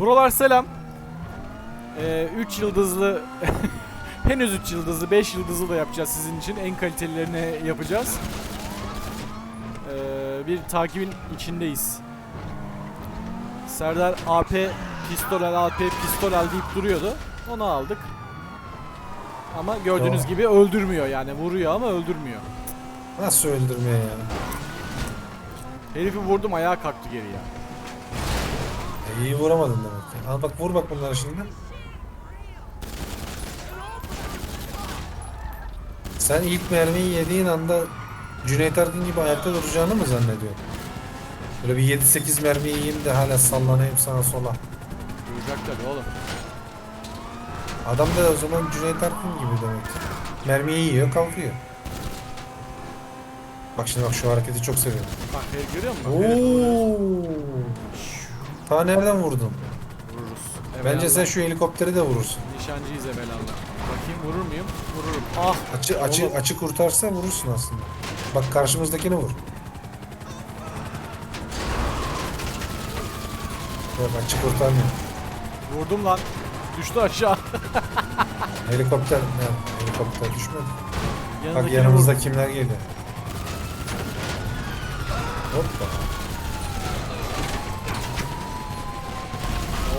Buralar selam. 3 yıldızlı henüz 3 yıldızlı 5 yıldızlı da yapacağız sizin için. En kalitelilerini yapacağız. Ee, bir takibin içindeyiz. Serdar AP pistol al AP pistol al deyip duruyordu. Onu aldık. Ama gördüğünüz Tamam. gibi öldürmüyor yani vuruyor ama öldürmüyor. Nasıl öldürmeye ya? Herifi vurdum ayağa kalktı geri ya. İyi vuramadın demek ki. Al bak vur bak bunları şimdi. Sen ilk mermiyi yediğin anda Cüneyt Arkın gibi ayakta duracağını mı zannediyorsun? Böyle bir 7-8 mermi yiyeyim de hala sallanayım sağa sola. Duracak tabii oğlum. Adam da o zaman Cüneyt Arkın gibi demek ki. Mermiyi yiyor kalkıyor. Bak şimdi bak şu hareketi çok seviyorum. Bak herif görüyor musun? Oo. Ta nereden vurdun? Vururuz. Bence Evelallah. sen şu helikopteri de vurursun. Nişancıyız evelallah. Bakayım vurur muyum? Vururum. Ah! Açı açı Oğlum. açı kurtarsa vurursun aslında. Bak karşımızdakini vur. Yok açı kurtarmıyor. Vurdum lan. Düştü aşağı. Helikopter ne? Helikopter düşmedi. Bak Yanındakini yanımızda vurdum. kimler geliyor. Hoppa.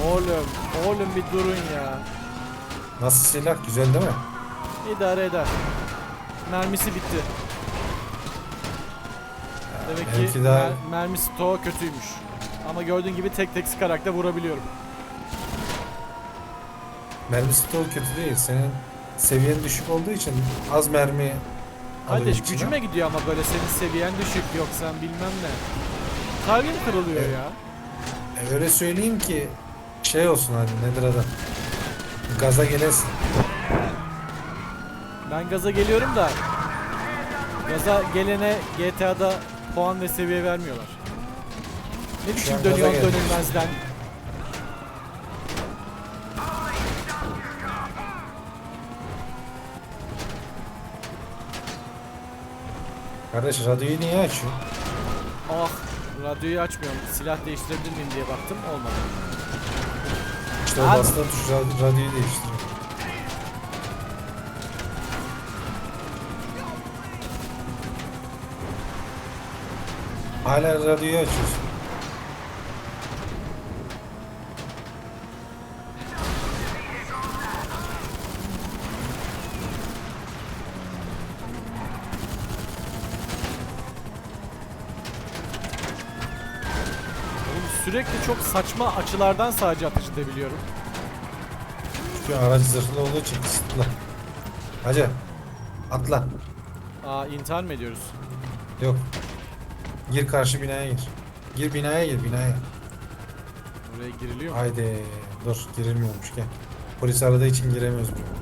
Oğlum, oğlum bir durun ya. Nasıl silah? Güzel değil mi? İdare eder. Mermisi bitti. Demek Belki ki daha- mer- mermi stoğu kötüymüş. Ama gördüğün gibi tek tek sıkarak da vurabiliyorum. Mermi stoğu kötü değil. Senin seviyen düşük olduğu için az mermi alıyor Kardeş içine. gücüme gidiyor ama böyle senin seviyen düşük yok sen bilmem ne. Kalbim kırılıyor Evet. ya. E, öyle söyleyeyim ki şey olsun hani nedir adı? Gaza gelesin. Ben gaza geliyorum da gaza gelene GTA'da puan ve seviye vermiyorlar. Ne biçim an gaza dönüyor geldim. dönülmezden. Kardeş radyoyu niye açıyor? Ah radyoyu açmıyorum. Silah değiştirebilir miyim diye baktım olmadı. İşte o Abi. bastığın tuş radyo- radyoyu değiştiriyor. Hala radyoyu açıyorsun. Oğlum sürekli çok saçma açılardan sadece atış edebiliyorum. Çünkü araç zırhlı olduğu için kısıtlı. Hacı atla. Aa intihar mı ediyoruz? Yok. Gir karşı binaya gir. Gir binaya gir binaya. Oraya giriliyor mu? Haydi dur girilmiyormuş gel. Polis aradığı için giremiyoruz buraya.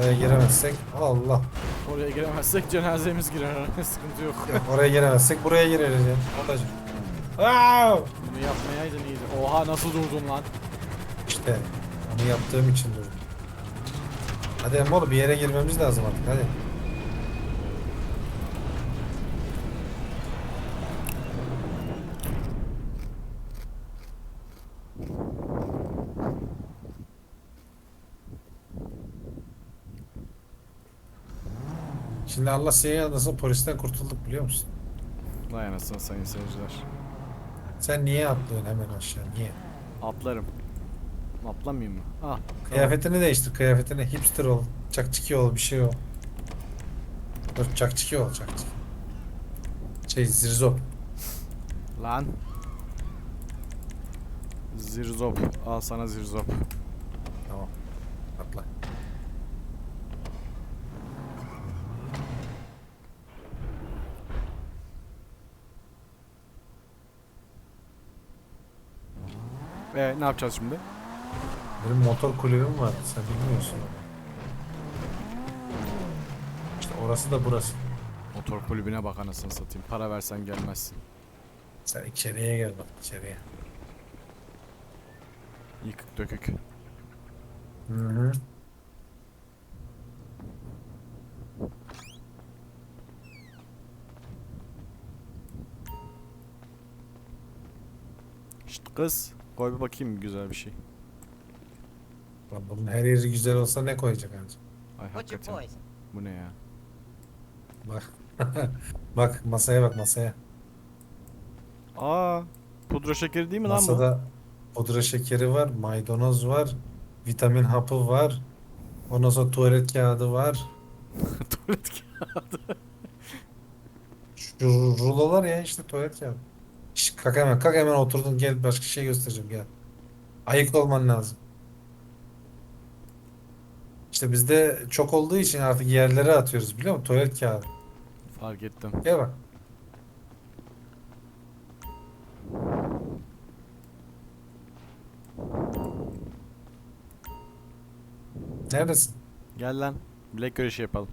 Oraya giremezsek Allah. Oraya giremezsek cenazemiz girer. Sıkıntı yok. Yok, oraya giremezsek buraya gireriz ya. Aa! Bunu yapmayaydın iyiydi. Oha nasıl durdun lan? İşte onu yaptığım için durdum. Hadi Emmoğlu bir yere girmemiz lazım artık hadi. Şimdi Allah seni anlasın polisten kurtulduk biliyor musun? Vay anasını sayın seyirciler. Sen niye atlıyorsun hemen aşağı niye? Atlarım. Atlamayayım mı? Ah. Kıyafetini değiştir kıyafetini hipster ol. Çakçiki ol bir şey ol. Dur çakçiki ol çakçiki. Şey zirzop. Lan. Zirzop. Al sana zirzop. Tamam. Atla. Ee, ne yapacağız şimdi? Benim motor kulübüm var. Sen bilmiyorsun. İşte orası da burası. Motor kulübüne bak anasını satayım. Para versen gelmezsin. Sen içeriye gel bak içeriye. Yıkık dökük. Hı hı. Şşt kız. Koy bir bakayım güzel bir şey. Lan bunun her yeri güzel olsa ne koyacak anca? Ay What's your hakikaten. poison? Bu ne ya? Bak. bak masaya bak masaya. Aa, pudra şekeri değil mi lan bu? Masada pudra şekeri var, maydanoz var, vitamin hapı var. Ondan sonra tuvalet kağıdı var. Tuvalet kağıdı. Şu rulolar ya işte tuvalet kağıdı. Şş, kalk hemen, kalk hemen oturdun gel başka şey göstereceğim gel. Ayık olman lazım. İşte bizde çok olduğu için artık yerlere atıyoruz biliyor musun? Tuvalet kağıdı. Fark ettim. Gel bak. Neredesin? Gel lan. Bilek güreşi yapalım.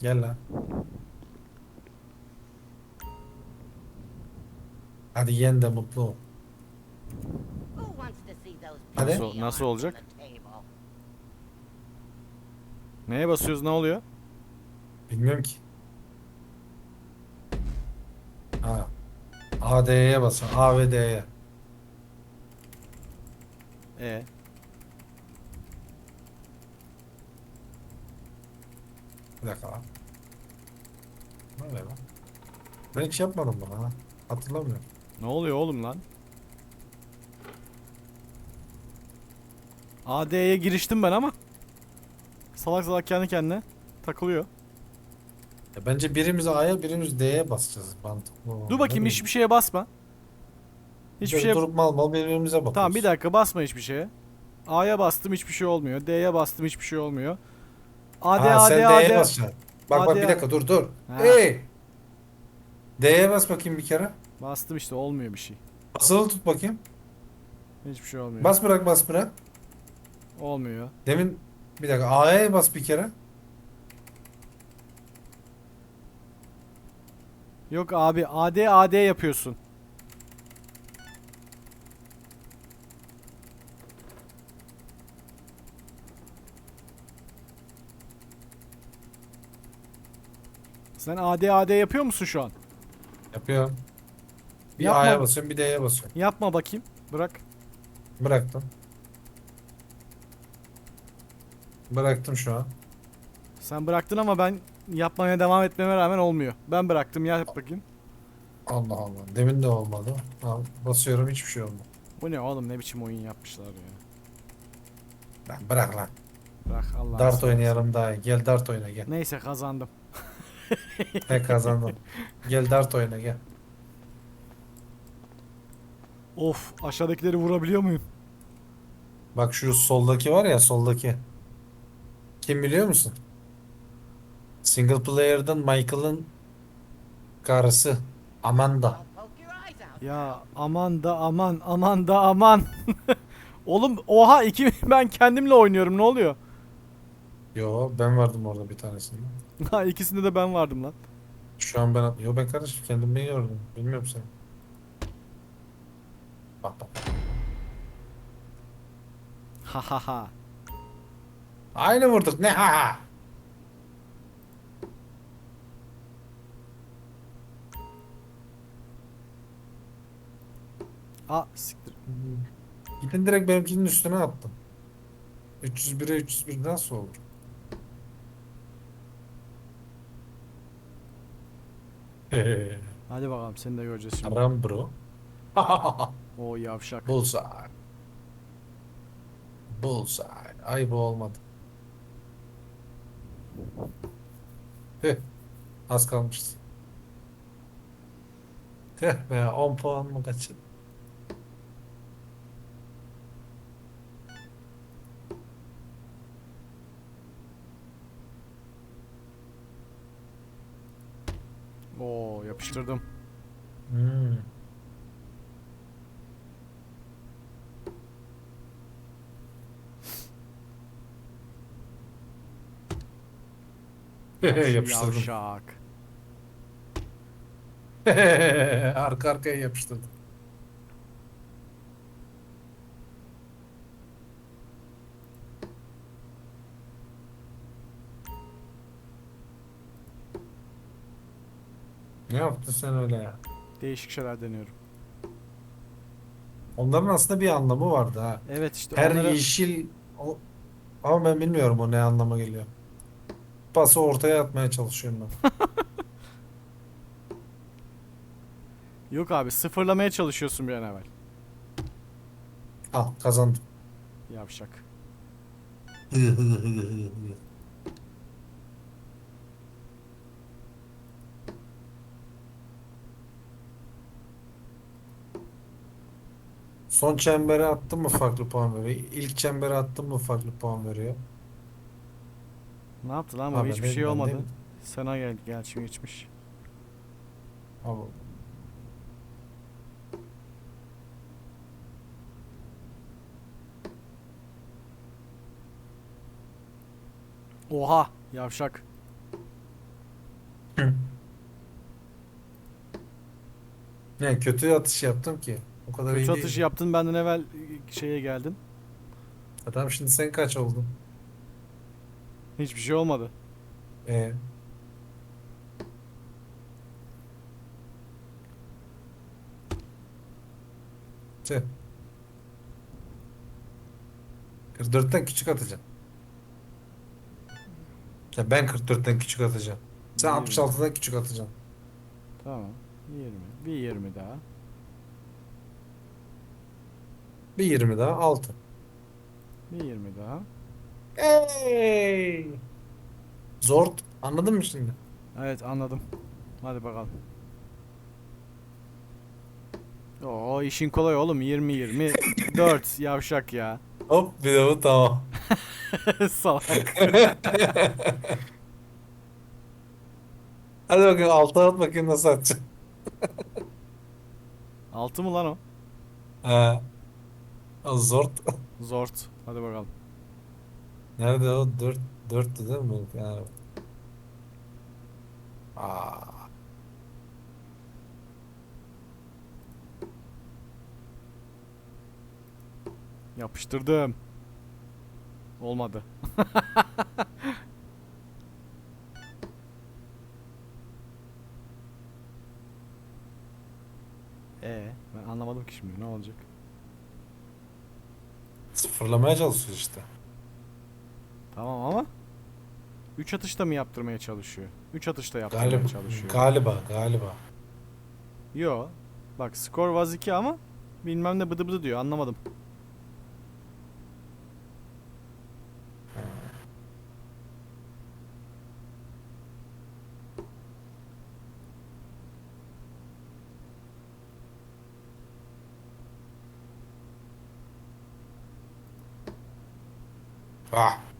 Gel lan. Hadi yen de mutlu ol. Hadi. Nasıl- nasıl olacak? Neye basıyoruz ne oluyor? Bilmiyorum ki. Ha. A, D'ye basın. A ve D'ye. E Bir dakika lan. Ne oluyor lan? Ben hiç yapmadım bunu ha. Hatırlamıyorum. Ne oluyor oğlum lan? AD'ye giriştim ben ama salak salak kendi kendine takılıyor. Ya bence birimiz A'ya birimiz D'ye basacağız. Mantıklı. Dur bakayım hiçbir şeye basma. Hiçbir şeye Durup mal mal birbirimize bakıyoruz. Tamam bir dakika basma hiçbir şeye. A'ya bastım hiçbir şey olmuyor. D'ye bastım hiçbir şey olmuyor. AD Ha, AD sen AD. D'ye basacaksın. Bak bak AD. bir dakika dur dur. Ha. Hey! D'ye bas bakayım bir kere. Bastım işte olmuyor bir şey. Basılı tut bakayım. Hiçbir şey olmuyor. Bas bırak bas bırak. Olmuyor. Demin bir dakika A'ya bas bir kere. Yok abi AD AD yapıyorsun. Sen AD AD yapıyor musun şu an? Yapıyorum. Bir Yapma. A'ya basıyorum bir D'ye basıyorum. Yapma bakayım. Bırak. Bıraktım. Bıraktım şu an. Sen bıraktın ama ben yapmaya devam etmeme rağmen olmuyor. Ben bıraktım yap bakayım. Allah Allah. Demin de olmadı. Ha, basıyorum hiçbir şey olmadı. Bu ne oğlum ne biçim oyun yapmışlar ya. Lan bırak lan. Bırak Allah. Dart oynayalım daha iyi. Gel dart oyna gel. Neyse kazandım. He kazandın. gel dart oyna gel. Of aşağıdakileri vurabiliyor muyum? Bak şu soldaki var ya soldaki. Kim biliyor musun? Single player'dan Michael'ın karısı Amanda. Ya aman da aman aman da aman. Oğlum oha iki ben kendimle oynuyorum ne oluyor? Yo ben vardım orada bir tanesinde. Ha ikisinde de ben vardım lan. Şu an ben yo ben kardeşim kendimi gördüm. Bilmiyorum seni. Bak bak. Ha ha ha. Aynı vurduk ne ha ha. Aa siktir. Gidin direkt benimkinin üstüne attım. 301'e 301 nasıl olur? Hadi bakalım seni de göreceğiz şimdi. Aram bro. O yavşak. Bullseye. Bullseye. Ay bu olmadı. Heh. Az kalmıştı. Heh be 10 puan mı kaçın? Oo yapıştırdım. Hmm. Yapıştırdım. Yavşak. Arka arkaya yapıştırdım. Ne yaptın sen öyle ya? Değişik şeyler deniyorum. Onların aslında bir anlamı vardı ha. Evet işte Her onlara- yeşil o, ama ben bilmiyorum o ne anlama geliyor. Pası ortaya atmaya çalışıyorum ben. Yok abi sıfırlamaya çalışıyorsun bir an evvel. Al kazandım. Yavşak. Son çembere attın mı farklı puan veriyor. İlk çembere attın mı farklı puan veriyor. Ne yaptı lan bu? Abi Hiçbir şey ben olmadı. ne- Sana gel gerçi geçmiş. Abi, Oha yavşak. ne kötü atış yaptım ki. O kadar iyi Kötü değil. yaptın benden evvel şeye geldin. Ha, Tamam şimdi sen kaç oldun? Hiçbir şey olmadı. Ee, Tüh. 44'ten küçük atacaksın. Ya ben 44'ten küçük atacağım. Sen Yirmi. 66'dan küçük atacaksın. Tamam. 20. Bir 20 daha. Bir 20 daha 6. Bir 20 daha. Hey! Zor. Anladın mı şimdi? Evet anladım. Hadi bakalım. Oo işin kolay oğlum 20 20 4 yavşak ya. Hop bir de bu tamam. Salak. Hadi bakayım 6 at bakayım nasıl atacaksın. 6 mı lan o? He. O zor. Zort. Hadi bakalım. Nerede o? 4 4'tü değil mi? Yani. Aa. Yapıştırdım. Olmadı. Ee, ben anlamadım ki şimdi ne olacak? Sıfırlamaya çalışıyoruz işte. Tamam ama 3 atışta mı yaptırmaya çalışıyor? 3 atışta yaptırmaya Galiba, çalışıyor. galiba, galiba. Yo. Bak skor was 2 ama bilmem ne bıdı bıdı diyor anlamadım. Ah.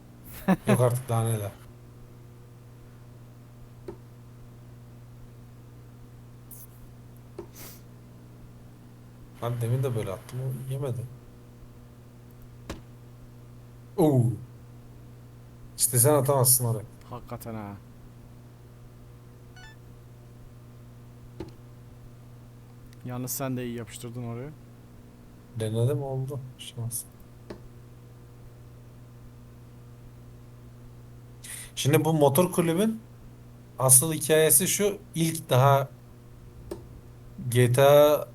Yok artık daha neler. Ben demin de böyle attım. O yemedi. Oo. İşte sen atamazsın oraya. Hakikaten ha. Yalnız sen de iyi yapıştırdın oraya. Denedim oldu. Şans. Şimdi bu motor kulübün asıl hikayesi şu ilk daha GTA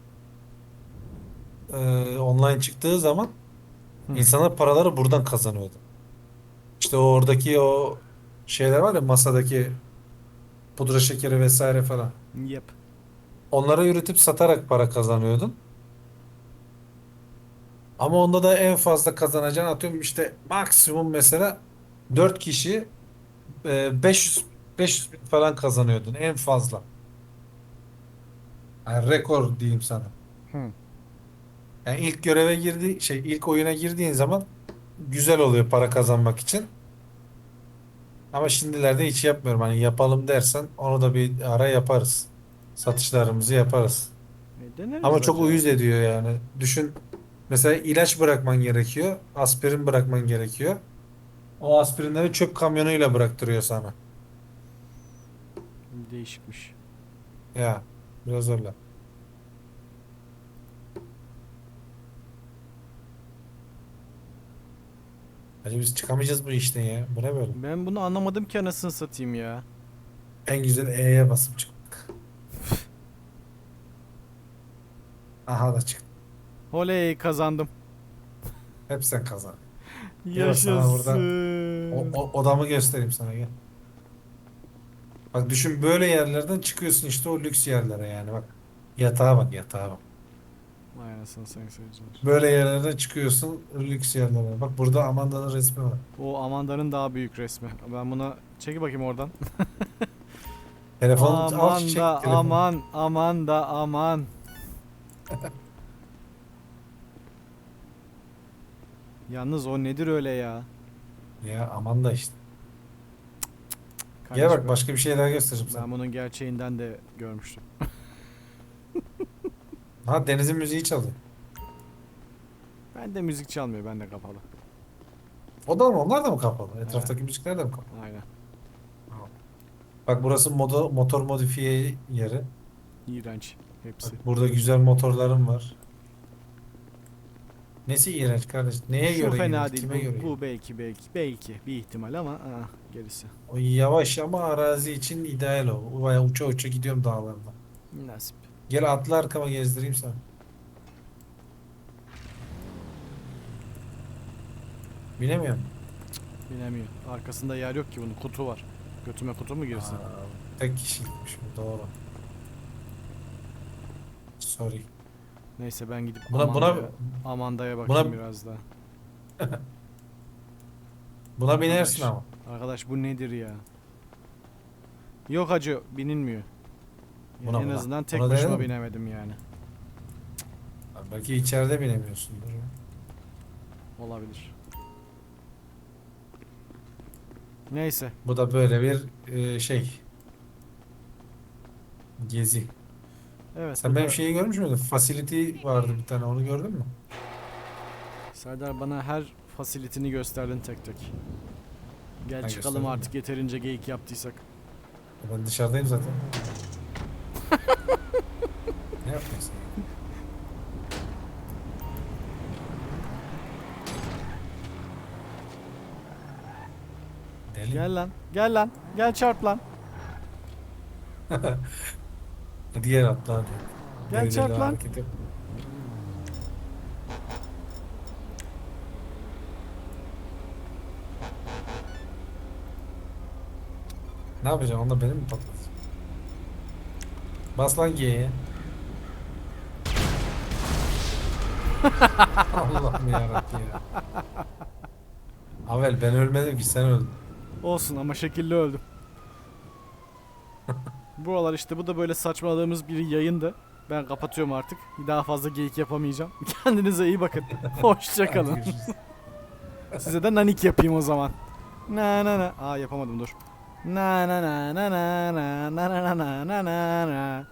e, online çıktığı zaman Hı. insanlar paraları buradan kazanıyordu. İşte o oradaki o şeyler var ya masadaki pudra şekeri vesaire falan. Yep. Onlara üretip satarak para kazanıyordun. Ama onda da en fazla kazanacağın atıyorum işte maksimum mesela 4 kişi e, 500 500 bin falan kazanıyordun en fazla. Yani rekor diyeyim sana. Hı. Yani ilk göreve girdi şey ilk oyuna girdiğin zaman güzel oluyor para kazanmak için. Ama şimdilerde hiç yapmıyorum. Hani yapalım dersen onu da bir ara yaparız. Satışlarımızı yaparız. E, deneriz Ama çok acaba. uyuz ediyor yani. Düşün mesela ilaç bırakman gerekiyor. Aspirin bırakman gerekiyor. O aspirinleri çöp kamyonuyla bıraktırıyor sana. Değişikmiş. Ya biraz öyle. Hadi biz çıkamayacağız bu işten ya. Bu ne böyle? Ben bunu anlamadım ki anasını satayım ya. En güzel E'ye basıp çıktık. Aha da çıktı. Oley kazandım. Hep sen kazan. Gel sana burada Yaşasın. O, o- odamı göstereyim sana gel. Bak düşün böyle yerlerden çıkıyorsun işte o lüks yerlere yani bak. Yatağa bak yatağa bak. Vay anasını sayın seyirciler. Böyle yerlerden çıkıyorsun lüks yerlere. Bak burada Amanda'nın resmi var. O Amanda'nın daha büyük resmi. Ben buna çeki bakayım oradan. Telefon al çek Amanda telefonu. aman aman da aman. Yalnız o nedir öyle ya? Ya Amanda işte. Kardeş Gel bak ben- başka bir şey daha göstereceğim Ben sana. bunun gerçeğinden de görmüştüm. Ha Deniz'in müziği çalıyor. Ben de müzik çalmıyor, ben de kapalı. O da mı? Onlar da mı kapalı? Etraftaki müzikler de mi kapalı? Aynen. Bak burası moda, motor modifiye yeri. İğrenç hepsi. Bak burada güzel motorlarım var. Nesi iğrenç kardeş? Neye Şu göre fena iğrenç? değil. Kime Bu, göre? bu belki belki belki bir ihtimal ama ah, gerisi. O yavaş ama arazi için ideal o. Baya uça uça gidiyorum dağlarda. Nasip. Gel atla arkama gezdireyim sana. Binemiyorum. Bilemiyor. Arkasında yer yok ki bunun. Kutu var. Götüme kutu mu girsin? Aa, tek kişilikmiş bu doğru. Sorry. Neyse ben gidip Buna- buna- Amanda'ya, Amanda'ya bakayım buna- biraz daha. Buna binersin ama. Arkadaş bu nedir ya? Yok hacı binilmiyor. Yani Buna- en buna- azından tek buna başıma binemedim yani. Belki içeride binemiyorsundur. ya. Olabilir. Neyse. Bu da böyle bir e, şey. Gezi. Evet. Sen bu benim da- şeyi görmüş müydün? Facility vardı bir tane onu gördün mü? Serdar bana her fasilitini gösterdin tek tek. Gel Ben çıkalım gösterdim artık yeterince geyik yaptıysak. Ben dışarıdayım zaten. ne yapıyorsun? Deli. Gel lan. Gel lan. Gel çarp lan. Gel atla hadi. Gel Deli çarp lan. hareket yap. Ne yapacaksın? Onda benim mi patlatacaksın? Bas lan G'ye. Allah'ım yarabbim ya. Avel ben ölmedim ki sen öldün. Olsun ama şekilli öldüm. Buralar işte bu da böyle saçmaladığımız bir yayındı. Ben kapatıyorum artık. Daha fazla geyik yapamayacağım. Kendinize iyi bakın. Hoşçakalın. Size de nanik yapayım o zaman. Na na na. Aa yapamadım dur. Na na na na na na na na na na na na.